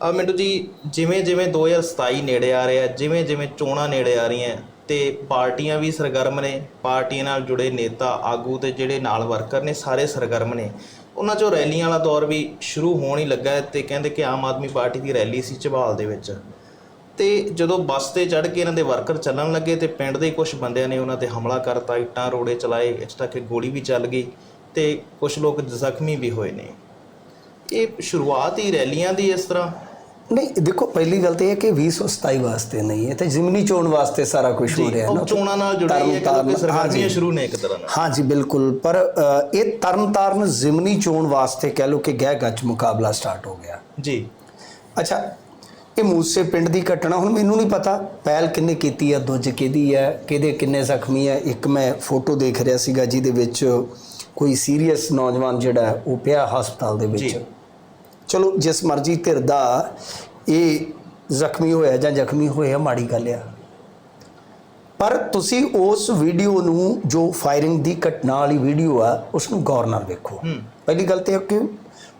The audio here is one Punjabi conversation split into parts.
ਅ, ਮਿੰਟੂ ਜੀ ਜਿਵੇਂ ਜਿਵੇਂ 2027 ਨੇੜੇ ਆ ਰਿਹਾ ਜਿਵੇਂ ਜਿਵੇਂ ਚੋਣਾਂ ਨੇੜੇ ਆ ਰਹੀਆਂ ਤੇ ਪਾਰਟੀਆਂ ਵੀ ਸਰਗਰਮ ਨੇ ਪਾਰਟੀਆਂ ਨਾਲ ਜੁੜੇ ਨੇਤਾ ਆਗੂ ਤੇ ਜਿਹੜੇ ਨਾਲ ਵਰਕਰ ਨੇ ਸਾਰੇ ਸਰਗਰਮ ਨੇ। ਉਹਨਾਂ ਚੋਂ ਰੈਲੀਆਂ ਵਾਲਾ ਦੌਰ ਵੀ ਸ਼ੁਰੂ ਹੋਣ ਹੀ ਲੱਗਾ ਹੈ ਤੇ ਕਹਿੰਦੇ ਕਿ ਆਮ ਆਦਮੀ ਪਾਰਟੀ ਦੀ ਰੈਲੀ ਸੀ ਝਬਾਲ ਦੇ ਵਿੱਚ। ਤੇ ਜਦੋਂ ਬੱਸ ਤੇ ਚੜ੍ਹ ਕੇ ਇਹਨਾਂ ਦੇ ਵਰਕਰ ਚੱਲਣ ਲੱਗੇ ਤੇ ਪਿੰਡ ਦੇ ਕੁਝ ਬੰਦਿਆਂ ਨੇ ਉਹਨਾਂ ਤੇ ਹਮਲਾ ਕਰਤਾ ਇੱਟਾਂ ਰੋੜੇ ਚਲਾਏ ਇੱਥੇ ਤੱਕ ਕਿ ਗੋਲੀ ਵੀ ਚੱਲ ਗਈ ਤੇ ਕੁਝ ਲੋਕ ਜ਼ਖਮੀ ਵੀ ਹੋਏ ਨੇ। ਇਹ ਸ਼ੁਰੂਆਤ ਹੀ ਰੈਲੀਆਂ ਦੀ ਇਸ ਤਰ੍ਹਾਂ ਨਹੀਂ ਦੇਖੋ ਪਹਿਲੀ ਗੱਲ ਤੇ ਇਹ ਕਿ 2027 ਵਾਸਤੇ ਨਹੀਂ ਹੈ ਤੇ ਜ਼ਿਮਨੀ ਚੋਣ ਵਾਸਤੇ ਸਾਰਾ ਕੁਝ ਹੋ ਰਿਹਾ ਹੈ ਨਾ। ਚੋਣਾਂ ਨਾਲ ਜੁੜੀ ਹੈ ਤਰਨ ਕਿ ਤਾਰਨ- ਹਾਂਜੀ। ਸ਼ੁਰੂ ਨੇ ਇੱਕ ਤਰ੍ਹਾਂ ਨਾਲ। ਹਾਂਜੀ ਬਿਲਕੁਲ। ਪਰ ਇਹ ਤਰਨਤਾਰਨ ਜ਼ਿਮਨੀ ਚੋਣ ਵਾਸਤੇ ਕਹਿ ਲਓ ਕਿ ਗਹਿ ਗੱਚ ਮੁਕਾਬਲਾ ਸਟਾਰਟ ਹੋ ਗਿਆ। ਜੀ। ਅੱਛਾ ਇਹ ਮੂਸੇ ਪਿੰਡ ਦੀ ਘਟਨਾ ਹੁਣ ਮੈਨੂੰ ਨਹੀਂ ਪਤਾ ਪਹਿਲ ਕਿੰਨੇ ਕੀਤੀ ਹੈ ਦੁੱਜ ਕਿਹਦੀ ਹੈ ਕਿਹਦੇ ਕਿੰਨੇ ਜ਼ਖਮੀ ਹੈ ਇੱਕ ਮੈਂ ਫੋਟੋ ਦੇਖ ਰਿਹਾ ਸੀਗਾ ਜਿਹਦੇ ਵਿੱਚ ਕੋਈ ਸੀਰੀਅਸ ਨੌਜਵਾਨ ਜਿਹੜਾ ਉਹ ਪਿਆ ਹਸਪਤਾਲ ਦੇ ਜੀ। ਵਿੱਚ। ਚਲੋ ਜਿਸ ਮਰਜ਼ੀ ਧਿਰ ਦਾ ਇਹ ਜ਼ਖਮੀ ਹੋਇਆ ਜਾਂ ਜ਼ਖਮੀ ਹੋਇਆ ਮਾੜੀ ਗੱਲ ਆ। ਪਰ ਤੁਸੀਂ ਉਸ ਵੀਡੀਓ ਨੂੰ ਜੋ ਫਾਇਰਿੰਗ ਦੀ ਘਟਨਾ ਵਾਲੀ ਵੀਡੀਓ ਆ ਉਸ ਨੂੰ ਗੌਰ ਨਾਲ ਵੇਖੋ। ਪਹਿਲੀ ਗੱਲ ਤੇ ਕਿ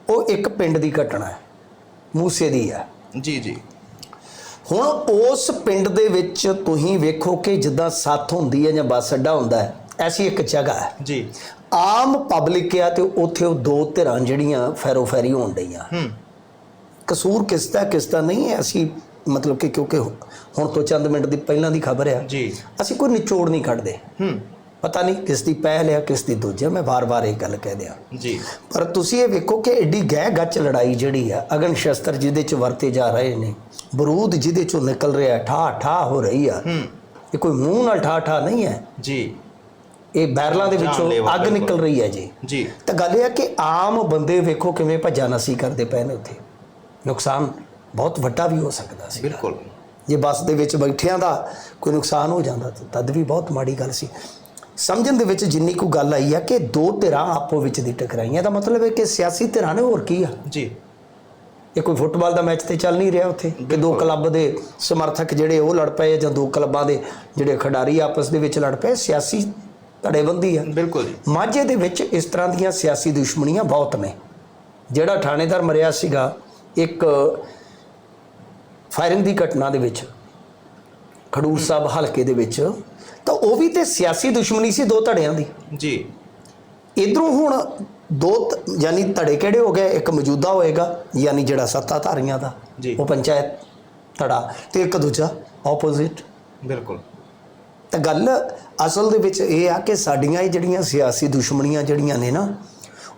ਉਹ ਇੱਕ ਪਿੰਡ ਦੀ ਘਟਨਾ ਹੈ ਮੂਸੇ ਦੀ ਹੈ ਜੀ ਜੀ। ਹੁਣ ਉਸ ਪਿੰਡ ਦੇ ਵਿੱਚ ਤੁਸੀਂ ਵੇਖੋ ਕਿ ਜਿੱਦਾਂ ਸੱਥ ਹੁੰਦੀ ਹੈ ਜਾਂ ਬੱਸ ਅੱਡਾ ਹੁੰਦਾ ਹੈ ਐਸੀ ਇੱਕ ਜਗ੍ਹਾ ਹੈ। ਜੀ। ਆਮ ਪਬਲਿਕ ਆ ਤੇ ਉੱਥੇ ਉਹ ਦੋ ਧਿਰਾਂ ਜਿਹੜੀਆਂ ਫੈਰੋ ਫੈਰੀ ਹੋਣ ਡਈਆਂ। ਹੂੰ। ਕਸੂਰ ਕਿਸ ਦਾ ਕਿਸ ਦਾ ਨਹੀਂ ਹੈ। ਅਸੀਂ ਮਤਲਬ ਕਿ ਕਿਉਂਕਿ ਹੁਣ ਤੋਂ ਚੰਦ ਮਿੰਟ ਦੀ ਪਹਿਲਾਂ ਦੀ ਖਬਰ ਹੈ ਜੀ। ਅਸੀਂ ਕੋਈ ਨਿਚੋੜ ਨਹੀਂ ਕੱਢਦੇ। ਹੂੰ। ਪਤਾ ਨਹੀਂ ਕਿਸ ਦੀ ਪਹਿਲ ਹੈ ਕਿਸ ਦੀ ਦੂਜੀ ਮੈਂ ਵਾਰ-ਵਾਰ ਇਹ ਗੱਲ ਕਹਿ ਦਿਆਂ। ਜੀ। ਪਰ ਤੁਸੀਂ ਇਹ ਵੇਖੋ ਕਿ ਐਡੀ ਗਹਿ ਗੱਚ ਲੜਾਈ ਜਿਹੜੀ ਆ ਅਗਨ ਸ਼ਸਤਰ ਜਿਹਦੇ ਚ ਵਰਤੇ ਜਾ ਰਹੇ ਨੇ ਬਰੂਦ ਜਿਹਦੇ ਚੋਂ ਨਿਕਲ ਰਿਹਾ ਠਾ ਠਾ ਹੋ ਰਹੀ ਆ। ਹੂੰ। ਇਹ ਕੋਈ ਮੂੰਹ ਨਾਲ ਠਾ ਠਾ ਨਹੀਂ ਹੈ। ਜੀ। ਇਹ ਬੈਰਲਾਂ ਦੇ ਵਿੱਚੋਂ ਅੱਗ। ਨਿਕਲ ਰਹੀ ਹੈ ਜੀ। ਜੀ। ਤਾਂ ਗੱਲ ਇਹ ਹੈ ਕਿ ਆਮ ਬੰਦੇ ਵੇਖੋ ਕਿਵੇਂ ਭੱਜਾ ਨਸੀ ਕਰਦੇ ਪਏ ਨੇ ਉੱਥੇ। ਨੁਕਸਾਨ ਬਹੁਤ ਵੱਡਾ ਵੀ ਹੋ ਸਕਦਾ ਸੀ। ਬਿਲਕੁਲ। ਜੇ ਬੱਸ ਦੇ ਵਿੱਚ ਬੈਠਿਆਂ ਦਾ ਕੋਈ ਨੁਕਸਾਨ ਹੋ ਜਾਂਦਾ ਤਾਂ ਤਦ ਵੀ ਬਹੁਤ ਮਾੜੀ ਗੱਲ ਸੀ। ਸਮਝਣ ਦੇ ਵਿੱਚ ਜਿੰਨੀ ਕੁ ਗੱਲ ਆਈ ਆ ਕਿ ਦੋ ਧਿਰਾਂ ਆਪੋ ਵਿੱਚ ਦੀ ਟਕਰਾਈਆਂ ਦਾ ਮਤਲਬ ਹੈ ਕਿ ਸਿਆਸੀ ਧਿਰਾਂ ਨੇ ਹੋਰ ਕੀ ਆ? ਜੀ। ਇਹ ਕੋਈ ਫੁੱਟਬਾਲ ਦਾ ਮੈਚ ਤੇ ਚੱਲ ਨਹੀਂ ਰਿਹਾ ਉੱਥੇ? ਕਿ ਦੋ ਕਲੱਬ ਦੇ ਸਮਰਥਕ ਜਿਹੜੇ ਉਹ ਲੜ ਪਏ ਜਾਂ ਦੋ ਕਲੱਬਾਂ ਦੇ ਜਿਹੜੇ ਖਿਡਾਰੀ ਆਪਸ ਦੇ ਵਿੱਚ ਲੜ ਪਏ ਸਿਆਸੀ ਧੜੇਬੰਦੀ ਆ। ਬਿਲਕੁਲ ਜੀ। ਮਾਝੇ ਦੇ ਵਿੱਚ ਇਸ ਤਰ੍ਹਾਂ ਦੀਆਂ ਸਿਆਸੀ ਦੁਸ਼ਮਣੀਆਂ ਬਹੁਤ ਨੇ। ਜਿਹੜਾ ਥਾਣੇਦਾਰ ਮਰਿਆ ਸੀਗਾ ਇੱਕ ਫਾਇਰਿੰਗ ਦੀ ਘਟਨਾ ਦੇ ਵਿੱਚ ਖਡੂਰ ਸਾਹਿਬ ਹਲਕੇ ਦੇ ਵਿੱਚ ਤਾਂ ਉਹ ਵੀ ਤੇ ਸਿਆਸੀ ਦੁਸ਼ਮਣੀ ਸੀ ਦੋ ਧੜਿਆਂ ਦੀ। ਜੀ। ਇਧਰੋਂ ਹੁਣ ਦੋ ਯਾਨੀ ਧੜੇ ਕਿਹੜੇ ਹੋ ਗਏ? ਇੱਕ ਮੌਜੂਦਾ ਹੋਏਗਾ ਯਾਨੀ ਜਿਹੜਾ ਸੱਤਾਧਾਰੀਆਂ ਦਾ। ਜੀ। ਉਹ ਪੰਚਾਇਤ ਧੜਾ ਤੇ ਇੱਕ ਦੂਜਾ ਆਪੋਜ਼ਿਟ ਬਿਲਕੁਲ। ਤਾਂ ਗੱਲ ਅਸਲ ਦੇ ਵਿੱਚ ਇਹ ਆ ਕਿ ਸਾਡੀਆਂ ਇਹ ਜਿਹੜੀਆਂ ਸਿਆਸੀ ਦੁਸ਼ਮਣੀਆਂ ਜਿਹੜੀਆਂ ਨੇ ਨਾ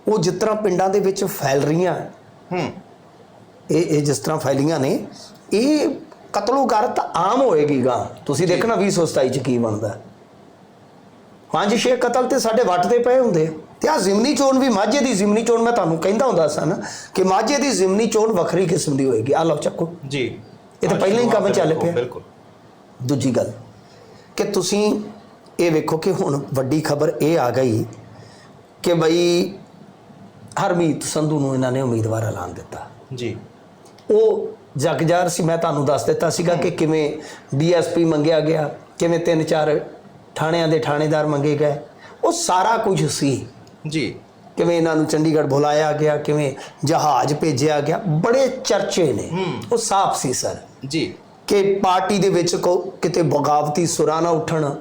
ਉਹ ਜਿਸ ਤਰ੍ਹਾਂ ਪਿੰਡਾਂ ਦੇ ਵਿੱਚ ਫੈਲ ਰਹੀਆਂ ਹੂੰ। ਇਹ ਇਹ ਜਿਸ ਤਰ੍ਹਾਂ ਫੈਲੀਆਂ ਨੇ ਇਹ ਕਤਲੋ ਗਰਤ ਆਮ ਹੋਏਗੀ ਗਾ ਤੁਸੀਂ ਦੇਖਣਾ 2027 ਚ ਕੀ ਬਣਦਾ। ਪੰਜ ਛੇ ਕਤਲ ਤੇ ਸਾਡੇ ਵੱਟ ਤੇ ਪਏ ਹੁੰਦੇ ਤੇ ਆ ਜ਼ਿਮਨੀ ਚੋਣ ਵੀ ਮਾਝੇ ਦੀ ਜ਼ਿਮਨੀ ਚੋਣ ਮੈਂ ਤੁਹਾਨੂੰ ਕਹਿੰਦਾ ਹੁੰਦਾ ਸਨ ਕਿ ਮਾਝੇ ਦੀ ਜ਼ਿਮਨੀ ਚੋਣ ਵੱਖਰੀ ਕਿਸਮ ਦੀ ਹੋਏਗੀ। ਆ ਲਓ ਚੱਕੋ। ਜੀ। ਇਹ ਤਾਂ ਪਹਿਲਾਂ ਹੀ ਕੰਮ ਚੱਲ ਪਿਆ। ਬਿਲਕੁਲ। ਦੂਜੀ ਗੱਲ। ਕਿ ਤੁਸੀਂ ਇਹ ਵੇਖੋ ਕਿ ਹੁਣ ਵੱਡੀ ਖਬਰ ਇਹ ਆ ਗਈ ਕਿ ਬਈ ਹਰਮੀਤ ਸੰਧੂ ਨੂੰ ਇਹਨਾਂ ਨੇ ਉਮੀਦਵਾਰ ਐਲਾਨ ਦਿੱਤਾ। ਜੀ। ਉਹ ਜਗਜਾਰ ਸੀ ਮੈਂ ਤੁਹਾਨੂੰ ਦੱਸ ਦਿੱਤਾ ਸੀਗਾ ਕਿ ਕਿਵੇਂ ਡੀਐਸਪੀ ਮੰਗਿਆ ਗਿਆ ਕਿਵੇਂ ਤਿੰਨ ਚਾਰ ਥਾਣਿਆਂ ਦੇ ਥਾਣੇਦਾਰ ਮੰਗੇ ਗਏ ਉਹ ਸਾਰਾ ਕੁਝ ਸੀ। ਜੀ। ਕਿਵੇਂ ਇਹਨਾਂ ਨੂੰ ਚੰਡੀਗੜ੍ਹ ਬੁਲਾਇਆ ਗਿਆ ਕਿਵੇਂ ਜਹਾਜ਼ ਭੇਜਿਆ ਗਿਆ ਬੜੇ ਚਰਚੇ ਨੇ। ਉਹ ਸਾਫ਼ ਸੀ ਸਰ। ਜੀ। ਕਿ ਪਾਰਟੀ ਦੇ ਵਿੱਚ ਕੋ ਕਿਤੇ ਬਗਾਵਤੀ ਸੁਰਾਂ ਨਾ ਉੱਠਣ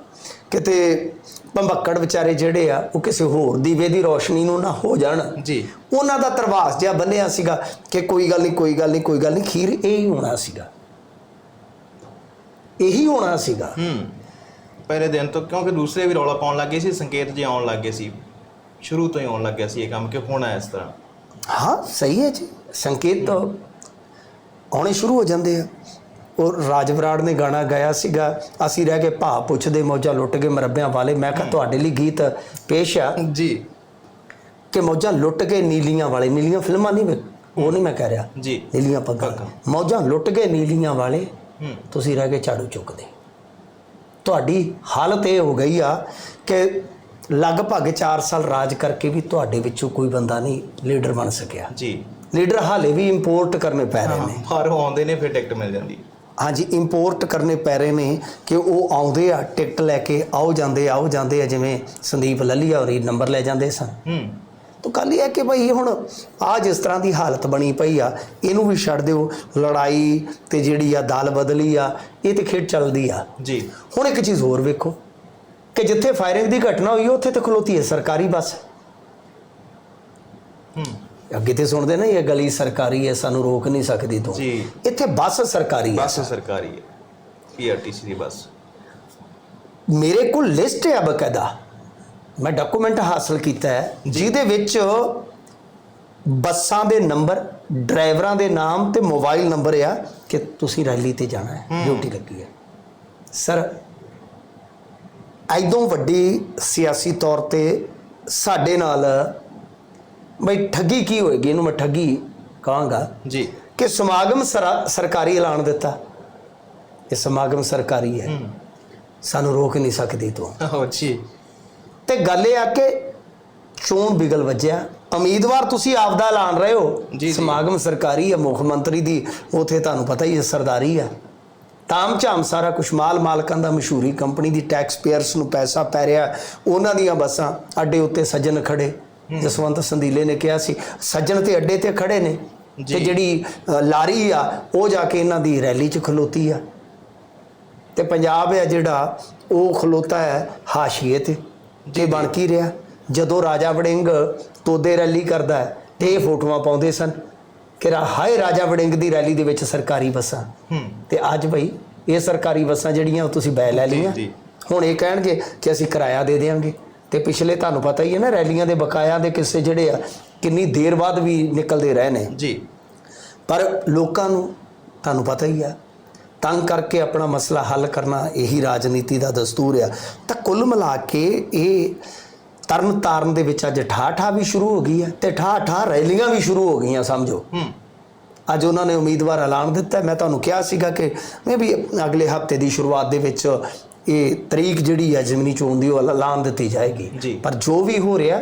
ਕਿਤੇ ਭੰਬੱਕੜ ਵਿਚਾਰੇ ਜਿਹੜੇ ਆ ਉਹ ਕਿਸੇ ਹੋਰ ਦੀਵੇ ਦੀ ਰੋਸ਼ਨੀ ਨੂੰ ਨਾ ਹੋ ਜਾਣ। ਜੀ। ਉਹਨਾਂ ਦਾ ਤਰਵਾਸ ਜਿਹਾ ਬੰਨਿਆ ਸੀਗਾ ਕਿ ਕੋਈ ਗੱਲ ਨਹੀਂ ਕੋਈ ਗੱਲ ਨਹੀਂ ਕੋਈ ਗੱਲ ਨਹੀਂ ਖੀਰ ਇਹ ਹੀ ਹੋਣਾ ਸੀਗਾ। ਇਹੀ ਹੋਣਾ ਸੀਗਾ। ਹੂੰ। ਪਹਿਲੇ ਦਿਨ ਤੋਂ ਕਿਉਂਕਿ ਦੂਸਰੇ ਵੀ ਰੌਲਾ ਪਾਉਣ ਲੱਗੇ ਸੀ ਸੰਕੇਤ ਜੇ ਆਉਣ ਲੱਗੇ ਸੀ। ਸ਼ੁਰੂ ਤੋਂ ਹੀ ਆਉਣ ਲੱਗਿਆ ਸੀ ਇਹ ਕੰਮ ਕਿ ਹੋਣਾ ਇਸ ਤਰ੍ਹਾਂ। ਹਾਂ ਸਹੀ ਹੈ ਜੀ। ਸੰਕੇਤ ਤਾਂ ਆਉਣੇ ਸ਼ੁਰੂ ਹੋ ਜਾਂਦੇ ਆ। ਉਹ ਰਾਜ ਬਰਾੜ ਨੇ ਗਾਣਾ ਗਾਇਆ ਸੀਗਾ। ਅਸੀਂ ਰਹਿ ਕੇ ਭਾ ਪੁੱਛਦੇ ਮੌਜਾਂ ਲੁੱਟ ਕੇ ਮਰੱਬਿਆਂ ਵਾਲੇ। ਮੈਂ ਕਿਹਾ ਤੁਹਾਡੇ ਲਈ ਗੀਤ ਪੇਸ਼ ਆ। ਜੀ। ਕਿ ਮੌਜਾਂ ਲੁੱਟ ਕੇ ਨੀਲੀਆਂ ਵਾਲੇ। ਨੀਲੀਆਂ ਫਿਲਮਾਂ ਨਹੀਂ ਉਹ ਨਹੀਂ ਮੈਂ ਕਹਿ ਰਿਹਾ। ਜੀ। ਨੀਲੀਆਂ ਪੱਗਾਂ। ਮੌਜਾਂ ਲੁੱਟ ਕੇ ਨੀਲੀਆਂ ਵਾਲੇ ਤੁਸੀਂ ਰਹਿ ਕੇ ਝਾੜੂ ਚੁੱਕਦੇ। ਤੁਹਾਡੀ ਹਾਲਤ ਇਹ ਹੋ ਗਈ ਆ ਕਿ ਲਗਭਗ 4 ਸਾਲ ਰਾਜ ਕਰਕੇ ਵੀ ਤੁਹਾਡੇ ਵਿੱਚੋਂ ਕੋਈ ਬੰਦਾ ਨਹੀਂ ਲੀਡਰ ਬਣ ਸਕਿਆ। ਜੀ। ਲੀਡਰ ਹਾਲੇ ਵੀ ਇੰਪੋਰਟ ਕਰਨੇ ਪੈ ਰਹੇ ਨੇ। ਬਾਹਰੋਂ ਆਉਂਦੇ ਨੇ ਫਿਰ ਟਿਕਟ ਮਿਲ ਜਾਂਦੀ। ਹਾਂਜੀ ਇੰਪੋਰਟ ਕਰਨੇ ਪੈ ਰਹੇ ਨੇ ਕਿ ਉਹ ਆਉਂਦੇ ਆ ਟਿਕਟ ਲੈ ਕੇ ਆਓ ਜਾਂਦੇ ਆਓ ਜਾਂਦੇ ਆ ਜਿਵੇਂ ਸੰਦੀਪ ਲੱਲੀਆ ਹੋਰੀ ਨੰਬਰ ਲੈ ਜਾਂਦੇ ਸਨ। ਹੂੰ। ਤਾਂ ਕੱਲ ਇਹ ਹੈ ਕਿ ਭਾਈ ਹੁਣ ਆ ਜਿਸ ਤਰ੍ਹਾਂ ਦੀ ਹਾਲਤ ਬਣੀ ਪਈ ਆ ਇਹਨੂੰ ਵੀ ਛੱਡ ਦਿਓ। ਲੜਾਈ ਤੇ ਜਿਹੜੀ ਆ ਦਲ ਬਦਲੀ ਆ ਇਹ ਤੇ ਖੇਡ ਚੱਲਦੀ ਆ। ਜੀ। ਹੁਣ ਇੱਕ ਚੀਜ਼ ਹੋਰ ਵੇਖੋ ਕਿ ਜਿੱਥੇ ਫਾਇਰਿੰਗ ਦੀ ਘਟਨਾ ਹੋਈ ਉੱਥੇ ਤੇ ਖਲੋਤੀ ਹੈ ਸਰਕਾਰੀ ਬੱਸ। ਹੂੰ। ਅੱਗੇ ਤੇ ਸੁਣਦੇ ਨਾ ਇਹ ਗਲੀ ਸਰਕਾਰੀ ਹੈ ਸਾਨੂੰ ਰੋਕ ਨਹੀਂ ਸਕਦੀ ਤੂੰ। ਜੀ। ਇੱਥੇ ਬੱਸ ਸਰਕਾਰੀ ਹੈ। ਬੱਸ ਸਰਕਾਰੀ ਹੈ। ਪੀਆਰਟੀਸੀ ਦੀ ਬੱਸ। ਮੇਰੇ ਕੋਲ ਲਿਸਟ ਹੈ ਬਕਾਇਦਾ। ਮੈਂ ਡਾਕੂਮੈਂਟ ਹਾਸਲ ਕੀਤਾ ਹੈ ਜਿਹਦੇ ਵਿੱਚ ਬੱਸਾਂ ਦੇ ਨੰਬਰ ਡਰਾਈਵਰਾਂ ਦੇ ਨਾਮ ਤੇ ਮੋਬਾਈਲ ਨੰਬਰ ਆ ਕਿ ਤੁਸੀਂ ਰੈਲੀ ਤੇ ਜਾਣਾ ਹੈ ਡਿਊਟੀ ਲੱਗੀ ਹੈ। ਸਰ ਐਦੋਂ ਵੱਡੀ ਸਿਆਸੀ ਤੌਰ ਤੇ ਸਾਡੇ ਨਾਲ ਬਈ ਠੱਗੀ ਕੀ ਹੋਏਗੀ? ਇਹਨੂੰ ਮੈਂ ਠੱਗੀ ਕਹਾਂਗਾ ਜੀ। ਕਿ ਸਮਾਗਮ ਸਰਾ- ਸਰਕਾਰੀ ਐਲਾਨ ਦਿੱਤਾ। ਇਹ ਸਮਾਗਮ ਸਰਕਾਰੀ ਹੈ। ਸਾਨੂੰ ਰੋਕ ਨਹੀਂ ਸਕਦੀ ਤੂੰ। ਹੋ ਜੀ। ਤੇ ਗੱਲ ਇਹ ਆ ਕਿ ਚੋਣ ਬਿਗਲ ਵੱਜਿਆ। ਉਮੀਦਵਾਰ ਤੁਸੀਂ ਆਪਦਾ ਐਲਾਨ ਰਹੇ ਹੋ। ਸਮਾਗਮ ਸਰਕਾਰੀ ਹੈ ਮੁੱਖ ਮੰਤਰੀ ਦੀ। ਉਥੇ ਤੁਹਾਨੂੰ ਪਤਾ ਹੀ ਹੈ ਸਰਦਾਰੀ ਹੈ। ਤਾਮ ਝਾਮ ਸਾਰਾ ਕੁਛ ਮਾਲ ਮਾਲਕਾਂ ਦਾ ਮਸ਼ਹੂਰੀ ਕੰਪਨੀ ਦੀ ਟੈਕਸ ਪੇਅਰਸ ਨੂੰ ਪੈਸਾ ਪੈ ਰਿਹਾ। ਉਹਨਾਂ ਦੀਆਂ ਬੱਸਾਂ ਅੱਡੇ ਉੱਤੇ ਸੱਜਣ ਖੜੇ। ਜਸਵੰਤ ਸੰਦੀਲੇ ਨੇ ਕਿਹਾ ਸੀ ਸੱਜਣ ਤੇ ਅੱਡੇ ਤੇ ਖੜੇ ਨੇ ਜੀ। ਤੇ ਜਿਹੜੀ ਲਾਰੀ ਆ ਉਹ ਜਾ ਕੇ ਇਹਨਾਂ ਦੀ ਰੈਲੀ 'ਚ ਖਲੋਤੀ ਆ। ਤੇ ਪੰਜਾਬ ਹੈ ਜਿਹੜਾ ਉਹ ਖਲੋਤਾ ਹੈ ਹਾਸ਼ੀਏ ਤੇ। ਤੇ ਬਣ ਕੀ ਰਿਹਾ? ਜਦੋਂ ਰਾਜਾ ਵੜਿੰਗ ਤੋਦੇ ਰੈਲੀ ਕਰਦਾ ਹੈ ਤੇ ਇਹ ਫੋਟੋਆਂ ਪਾਉਂਦੇ ਸਨ ਕਿ ਹਾਏ ਰਾਜਾ ਵੜਿੰਗ ਦੀ ਰੈਲੀ ਦੇ ਵਿੱਚ ਸਰਕਾਰੀ ਬੱਸਾਂ। ਤੇ ਅੱਜ ਭਈ ਇਹ ਸਰਕਾਰੀ ਬੱਸਾਂ ਜਿਹੜੀਆਂ ਉਹ ਤੁਸੀਂ ਬੈ ਲੈ ਜੀ, ਲਈਆਂ। ਜੀ। ਹੁਣ ਇਹ ਕਹਿਣਗੇ ਕਿ ਅਸੀਂ ਕਿਰਾਇਆ ਦੇ ਦੇਵਾਂਗੇ ਤੇ ਪਿਛਲੇ ਤੁਹਾਨੂੰ ਪਤਾ ਹੀ ਹੈ ਨਾ ਰੈਲੀਆਂ ਦੇ ਬਕਾਇਆ ਦੇ ਕਿੱਸੇ ਜਿਹੜੇ ਆ ਕਿੰਨੀ ਦੇਰ ਬਾਅਦ ਵੀ ਨਿਕਲਦੇ ਰਹੇ ਨੇ। ਜੀ। ਪਰ ਲੋਕਾਂ ਨੂੰ ਤੁਹਾਨੂੰ ਪਤਾ ਹੀ ਆ ਤੰਗ ਕਰਕੇ ਆਪਣਾ ਮਸਲਾ ਹੱਲ ਕਰਨਾ ਇਹੀ ਰਾਜਨੀਤੀ ਦਾ ਦਸਤੂਰ ਆ। ਤਾਂ ਕੁੱਲ ਮਿਲਾ ਕੇ ਇਹ ਤਰਨ ਤਾਰਨ ਦੇ ਵਿੱਚ ਅੱਜ ਠਾਠਾ ਵੀ ਸ਼ੁਰੂ ਹੋ ਗਈ ਹੈ ਤੇ ਠਾਠਾ ਰੈਲੀਆਂ ਵੀ ਸ਼ੁਰੂ ਹੋ ਗਈਆਂ ਸਮਝੋ। ਅੱਜ ਉਹਨਾਂ ਨੇ ਉਮੀਦਵਾਰ ਐਲਾਨ ਦਿੱਤਾ। ਮੈਂ ਤੁਹਾਨੂੰ ਕਿਹਾ ਸੀਗਾ ਕਿ ਮੈਂ ਵੀ ਅਗਲੇ ਹਫ਼ਤੇ ਦੀ ਸ਼ੁਰੂਆਤ ਦੇ ਵਿੱਚ ਇਹ ਤਰੀਕ ਜਿਹੜੀ ਹੈ ਜ਼ਮੀਨੀ ਚੋਣ ਦੀ ਉਹ ਐਲਾਨ ਦਿੱਤੀ ਜਾਏਗੀ। ਪਰ ਜੋ ਵੀ ਹੋ ਰਿਹਾ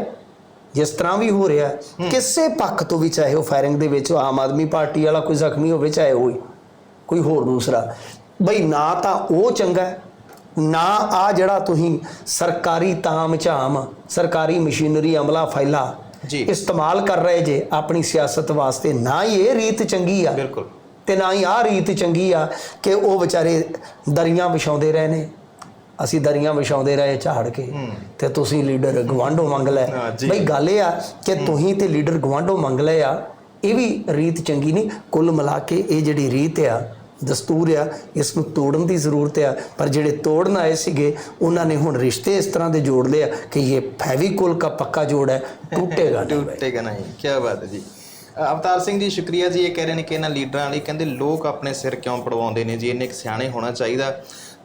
ਜਿਸ ਤਰ੍ਹਾਂ ਵੀ ਹੋ ਰਿਹਾ ਕਿਸੇ ਪੱਖ ਤੋਂ ਵੀ ਚਾਹੇ ਉਹ ਫਾਇਰਿੰਗ ਦੇ ਵਿੱਚ ਆਮ ਆਦਮੀ ਪਾਰਟੀ ਵਾਲਾ ਕੋਈ ਜ਼ਖਮੀ ਹੋਵੇ ਚਾਹੇ ਉਹ ਕੋਈ ਹੋਰ ਦੂਸਰਾ। ਬਈ ਨਾ ਤਾਂ ਉਹ ਚੰਗਾ ਨਾ ਆ ਜਿਹੜਾ ਤੁਸੀਂ ਸਰਕਾਰੀ ਤਾਮ ਝਾਮ ਸਰਕਾਰੀ ਮਸ਼ੀਨਰੀ ਅਮਲਾ ਫੈਲਾ ਜੀ। ਇਸਤੇਮਾਲ ਕਰ ਰਹੇ ਜੇ ਆਪਣੀ ਸਿਆਸਤ ਵਾਸਤੇ ਨਾ ਹੀ ਇਹ ਰੀਤ ਚੰਗੀ ਆ। ਬਿਲਕੁਲ। ਤੇ ਨਾ ਹੀ ਆਹ ਰੀਤ ਚੰਗੀ ਆ ਕਿ ਉਹ ਵਿਚਾਰੇ ਦਰੀਆਂ ਵਿਛਾਉਂਦੇ ਰਹੇ ਨੇ। ਅਸੀਂ ਦਰੀਆਂ ਵਿਛਾਉਂਦੇ ਰਹੇ ਝਾੜ ਕੇ ਤੇ ਤੁਸੀਂ ਲੀਡਰ ਗਵਾਂਢੋਂ ਮੰਗ ਲੈ। ਬਈ ਗੱਲ ਇਹ ਆ ਕਿ ਤੁਸੀਂ ਤੇ ਲੀਡਰ ਗਵਾਂਢੋਂ ਮੰਗ ਲਏ ਆ ਇਹ ਵੀ ਰੀਤ ਚੰਗੀ ਨਹੀਂ। ਕੁੱਲ ਮਿਲਾ ਕੇ ਇਹ ਜਿਹੜੀ ਰੀਤ ਆ ਦਸਤੂਰ ਆ ਇਸ ਨੂੰ ਤੋੜਨ ਦੀ ਜ਼ਰੂਰਤ ਆ। ਪਰ ਜਿਹੜੇ ਤੋੜਨ ਆਏ ਸੀਗੇ ਉਹਨਾਂ ਨੇ ਹੁਣ ਰਿਸ਼ਤੇ ਇਸ ਤਰ੍ਹਾਂ ਦੇ ਜੋੜ ਲਏ ਆ ਕਿ ਇਹ ਫੈਵੀਕੋਲ ਦਾ ਪੱਕਾ ਜੋੜ ਹੈ ਟੁੱਟੇਗਾ ਨਹੀਂ। ਟੁੱਟੇਗਾ ਨਹੀਂ ਕੀ ਬਾਤ ਹੈ ਜੀ। ਅਵਤਾਰ ਸਿੰਘ ਜੀ ਸ਼ੁਕਰੀਆ ਜੀ ਇਹ ਕਹਿ ਰਹੇ ਨੇ ਕਿ ਇਹਨਾਂ ਲੀਡਰਾਂ ਲਈ ਕਹਿੰਦੇ ਲੋਕ ਆਪਣੇ ਸਿਰ ਕਿਉਂ ਪੜਵਾਉਂਦੇ ਨੇ ਜੀ? ਇਹਨੇ ਇੱਕ ਸਿਆਣੇ ਹੋਣਾ ਚਾਹੀਦਾ।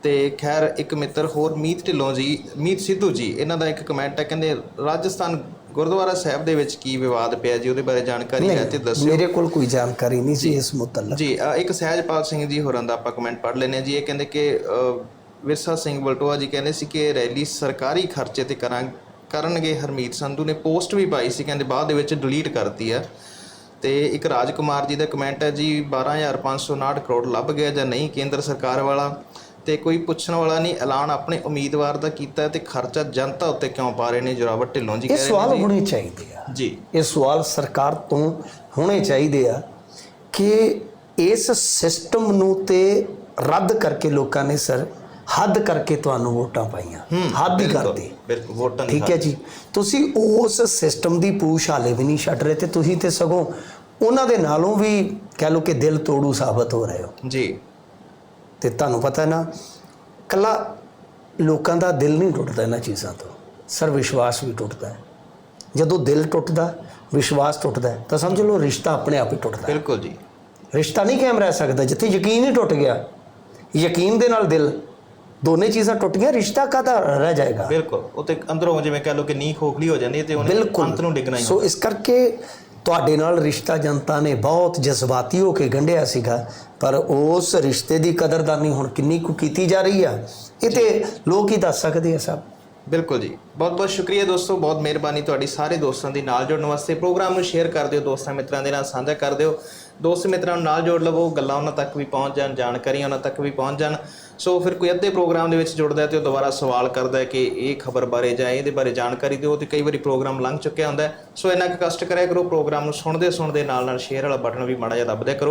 ਤੇ ਖੈਰ ਇੱਕ ਮਿੱਤਰ ਹੋਰ ਮੀਤ ਢਿੱਲੋਂ ਜੀ ਮੀਤ ਸਿੱਧੂ ਜੀ ਇਹਨਾਂ ਦਾ ਇੱਕ ਕਮੈਂਟ ਹੈ ਕਹਿੰਦੇ ਰਾਜਸਥਾਨ ਗੁਰਦੁਆਰਾ ਸਾਹਿਬ ਦੇ ਵਿੱਚ ਕੀ ਵਿਵਾਦ ਪਿਆ ਜੀ? ਉਹਦੇ ਬਾਰੇ ਜਾਣਕਾਰੀ ਹੈ ਤੇ ਦੱਸਿਓ। ਮੇਰੇ ਕੋਲ ਕੋਈ ਜਾਣਕਾਰੀ ਨਹੀਂ ਸੀ ਇਸ ਮੁਤਲਕ। ਜੀ ਇੱਕ ਸਹਿਜਪਾਲ ਸਿੰਘ ਜੀ ਹੋਰਾਂ ਦਾ ਆਪਾਂ ਕਮੈਂਟ ਪੜ੍ਹ ਲੈਨੇ ਜੀ। ਇਹ ਕਹਿੰਦੇ ਕਿ ਵਿਰਸਾ ਸਿੰਘ ਬਲਟੋਆ ਜੀ ਕਹਿੰਦੇ ਸੀ ਕਿ ਰੈਲੀ ਸਰਕਾਰੀ ਖਰਚੇ ਤੇ ਕਰਾਂ ਕਰਨਗੇ। ਹਰਮੀਤ ਸੰਧੂ ਨੇ ਪੋਸਟ ਵੀ ਪਾਈ ਸੀ ਕਹਿੰਦੇ ਬਾਅਦ ਦੇ ਵਿੱਚ ਡਿਲੀਟ ਕਰਤੀ ਆ ਤੇ ਇੱਕ ਰਾਜਕੁਮਾਰ ਜੀ ਦਾ ਕਮੈਂਟ ਹੈ ਜੀ 12559 ਕਰੋੜ ਲੱਭ ਗਿਆ ਜਾਂ ਨਹੀਂ ਕੇਂਦਰ ਸਰਕਾਰ ਵਾਲਾ। ਤੇ ਕੋਈ ਪੁੱਛਣ ਵਾਲਾ ਨਹੀਂ ਐਲਾਨ ਆਪਣੇ ਉਮੀਦਵਾਰ ਦਾ ਕੀਤਾ ਤੇ ਖਰਚਾ ਜਨਤਾ ਉੱਤੇ ਕਿਉਂ ਪਾ ਰਹੇ ਨੇ? ਜੁਰਾਵਰ ਢਿੱਲੋਂ ਜੀ ਇਹ ਕਹਿ ਸਵਾਲ ਹੋਣੇ ਚਾਹੀਦੇ ਆ। ਜੀ। ਇਹ ਸਵਾਲ ਸਰਕਾਰ ਤੋਂ ਹੋਣੇ ਚਾਹੀਦੇ ਆ ਕਿ ਇਸ ਸਿਸਟਮ ਨੂੰ ਤੇ ਰੱਦ ਕਰਕੇ ਲੋਕਾਂ ਨੇ ਸਰ ਹੱਦ ਕਰਕੇ ਤੁਹਾਨੂੰ ਵੋਟਾਂ ਪਾਈਆਂ। ਹੱਦ ਹੀ ਕਰਦੀ। ਬਿਲਕੁਲ ਵੋਟਾਂ ਠੀਕ ਹੈ ਜੀ। ਤੁਸੀਂ ਉਸ ਸਿਸਟਮ ਦੀ ਪੂਛ ਹਾਲੇ ਵੀ ਨਹੀਂ ਛੱਡ ਰਹੇ ਤੇ ਤੁਸੀਂ ਤੇ ਸਗੋਂ ਉਹਨਾਂ ਦੇ ਨਾਲੋਂ ਵੀ ਕਹਿ ਲਓ ਕਿ ਦਿਲ ਤੋੜੂ ਸਾਬਤ ਹੋ ਰਹੇ ਹੋ। ਜੀ। ਤੇ ਤੁਹਾਨੂੰ ਪਤਾ ਨਾ ਕੱਲਾ ਲੋਕਾਂ ਦਾ ਦਿਲ ਨਹੀਂ ਟੁੱਟਦਾ ਇਹਨਾਂ ਚੀਜ਼ਾਂ ਤੋਂ। ਸਰ ਵਿਸ਼ਵਾਸ ਵੀ ਟੁੱਟਦਾ ਹੈ। ਜਦੋਂ ਦਿਲ ਟੁੱਟਦਾ ਵਿਸ਼ਵਾਸ ਟੁੱਟਦਾ ਤਾਂ ਸਮਝ ਲਓ ਰਿਸ਼ਤਾ ਆਪਣੇ ਆਪ ਹੀ ਟੁੱਟਦਾ। ਬਿਲਕੁਲ ਜੀ। ਰਿਸ਼ਤਾ ਨਹੀਂ ਕਾਇਮ ਰਹਿ ਸਕਦਾ। ਜਿੱਥੇ ਯਕੀਨ ਹੀ ਟੁੱਟ ਗਿਆ ਯਕੀਨ ਦੇ ਨਾਲ ਦਿਲ ਦੋਨੇ ਚੀਜ਼ਾਂ ਟੁੱਟ ਗਈਆਂ ਰਿਸ਼ਤਾ ਕਾਹਦਾ ਰਹਿ ਜਾਏਗਾ? ਬਿਲਕੁਲ। ਉਹ ਤੇ ਅੰਦਰੋਂ ਜਿਵੇਂ ਕਹ ਲਓ ਕਿ ਨੀਂਹ ਖੋਖਲੀ ਹੋ ਜਾਂਦੀ ਹੈ ਤੇ ਉਹਨੇ ਅੰਤ ਨੂੰ ਡਿੱਗਣਾ ਹੀ ਸੋ ਇਸ ਕਰਕੇ ਤੁਹਾਡੇ ਨਾਲ ਰਿਸ਼ਤਾ ਜਨਤਾ ਨੇ ਬਹੁਤ ਜਜ਼ਬਾਤੀ ਹੋ ਕੇ ਗੰਢਿਆ ਸੀਗਾ ਪਰ ਉਸ ਰਿਸ਼ਤੇ ਦੀ ਕਦਰਦਾਨੀ ਹੁਣ ਕਿੰਨੀ ਕੁ ਕੀਤੀ ਜਾ ਰਹੀ ਆ? ਇਹ ਤੇ ਲੋਕ ਹੀ ਦੱਸ ਸਕਦੇ ਆ ਸਭ। ਬਿਲਕੁਲ ਜੀ। ਬਹੁਤ ਬਹੁਤ ਸ਼ੁਕਰੀਆ ਦੋਸਤੋ ਬਹੁਤ ਮਿਹਰਬਾਨੀ ਤੁਹਾਡੀ ਸਾਰੇ ਦੋਸਤਾਂ ਦੀ ਨਾਲ ਜੁੜਨ ਵਾਸਤੇ। ਪ੍ਰੋਗਰਾਮ ਨੂੰ ਸ਼ੇਅਰ ਕਰ ਦਿਓ ਦੋਸਤਾਂ ਮਿੱਤਰਾਂ ਦੇ ਨਾਲ ਸਾਂਝਾ ਕਰ ਦਿਓ। ਦੋਸਤ ਮਿੱਤਰਾਂ ਨੂੰ ਨਾਲ ਜੋੜ ਲਵੋ ਗੱਲਾਂ ਉਹਨਾਂ ਤੱਕ ਵੀ ਪਹੁੰਚ ਜਾਣ ਜਾਣਕਾਰੀਆਂ ਉਹਨਾਂ ਤੱਕ ਵੀ ਪਹੁੰਚ ਜਾਣ। ਸੋ ਫਿਰ ਕੋਈ ਅੱਧੇ ਪ੍ਰੋਗਰਾਮ ਦੇ ਵਿੱਚ ਜੁੜਦਾ ਹੈ ਤੇ ਉਹ ਦੁਬਾਰਾ ਸਵਾਲ ਕਰਦਾ ਹੈ ਕਿ ਇਹ ਖਬਰ ਬਾਰੇ ਜਾਂ ਇਹਦੇ ਬਾਰੇ ਜਾਣਕਾਰੀ ਦਿਓ ਤੇ ਕਈ ਵਾਰੀ ਪ੍ਰੋਗਰਾਮ ਲੰਘ ਚੁੱਕਿਆ ਹੁੰਦਾ ਸੋ ਇੰਨਾ ਕੁ ਕਸ਼ਟ ਕਰਿਆ ਕਰੋ, ਪ੍ਰੋਗਰਾਮ ਨੂੰ ਸੁਣਦੇ ਸੁਣਦੇ ਨਾਲ ਨਾਲ ਸ਼ੇਅਰ ਵਾਲਾ ਬਟਨ ਵੀ ਮਾੜਾ ਜਿਹਾ ਦੱਬਦਿਆ ਕਰੋ।